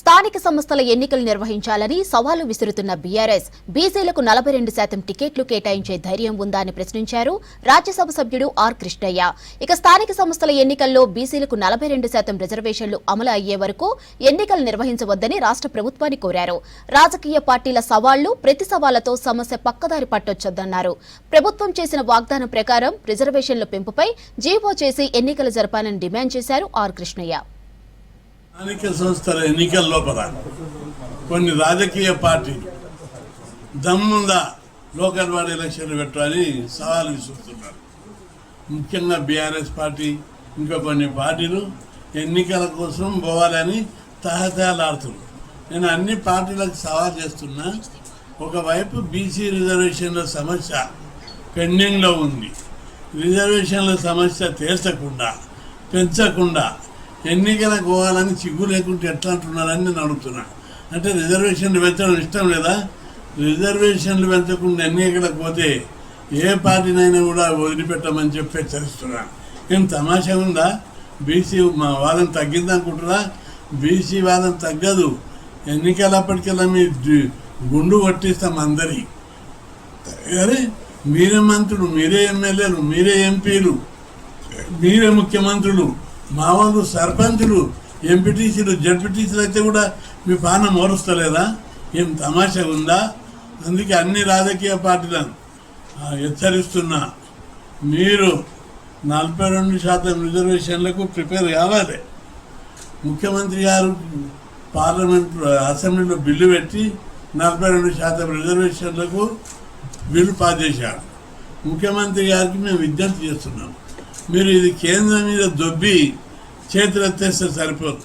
స్థానిక సంస్థల ఎన్నికలు నిర్వహించాలని సవాలు విసురుతున్న బీఆర్ఎస్ బీసీలకు నలభై రెండు శాతం టికెట్లు కేటాయించే ధైర్యం ఉందా అని ప్రశ్నించారు రాజ్యసభ సభ్యుడు ఆర్ కృష్ణయ్య. ఇక స్థానిక సంస్థల ఎన్నికల్లో బీసీలకు నలభై రెండు శాతం రిజర్వేషన్లు అమలు అయ్యే వరకు ఎన్నికలు నిర్వహించవద్దని రాష్ట్ర ప్రభుత్వాన్ని కోరారు. రాజకీయ పార్టీల సవాళ్ళు ప్రతి సవాళ్ళతో సమస్య పక్కదారి పట్టొచ్చొద్దన్నారు. ప్రభుత్వం చేసిన వాగ్దానం ప్రకారం రిజర్వేషన్ల పెంపుపై జీవో చేసి ఎన్నికలు జరపాలని డిమాండ్ చేశారు ఆర్ కృష్ణయ్య. స్థానిక సంస్థల ఎన్నికల లోపల కొన్ని రాజకీయ పార్టీలు దమ్ముందా లోకల్ బాడీ ఎలక్షన్లు పెట్టాలని సవాలు విసురుతున్నారు. ముఖ్యంగా బీఆర్ఎస్ పార్టీ ఇంకా కొన్ని పార్టీలు ఎన్నికల కోసం పోవాలని తహతహలాడుతున్నారు. నేను అన్ని పార్టీలకు సవాల్ చేస్తున్నా ఒకవైపు బీసీ రిజర్వేషన్ల సమస్య పెండింగ్లో ఉంది. రిజర్వేషన్ల సమస్య తీర్చకుండా పెంచకుండా ఎన్నికలకు పోవాలని చిగ్గు లేకుంటే ఎట్లా అంటున్నారని నేను అడుగుతున్నా. అంటే రిజర్వేషన్లు పెంచడం ఇష్టం లేదా? రిజర్వేషన్లు పెంచకుండా ఎన్నికలకు పోతే ఏ పార్టీనైనా కూడా వదిలిపెట్టమని చెప్పి హెచ్చరిస్తున్నా. ఏం తమాషా ఉందా? బీసీ మా వాళ్ళని తగ్గిందనుకుంటున్నా బీసీ వాదం తగ్గదు. ఎన్నికలప్పటికల్లా మీ గుండు కొట్టిస్తాం అందరి. అరే మీరే మంత్రులు మీరే ఎమ్మెల్యేలు మీరే ఎంపీలు మీరే ముఖ్యమంత్రులు. మామూలు సర్పంచులు ఎంపీటీసీలు జడ్పీటీసీలు అయితే కూడా మీ పాన మోరుస్తలేదా? ఏం తమాషా ఉందా? అందుకే అన్ని రాజకీయ పార్టీలను హెచ్చరిస్తున్నా. మీరు నలభై రెండు శాతం రిజర్వేషన్లకు ప్రిపేర్ కావాలి. ముఖ్యమంత్రి గారు పార్లమెంట్ అసెంబ్లీలో బిల్లు పెట్టి నలభై రెండు శాతం రిజర్వేషన్లకు బిల్లు పాస్ చేశాడు ముఖ్యమంత్రి గారికి మేము విజ్ఞప్తి చేస్తున్నాం. మీరు ఇది కేంద్రం మీద దొబ్బి చేతులు ఎత్తేస్తే సరిపోదు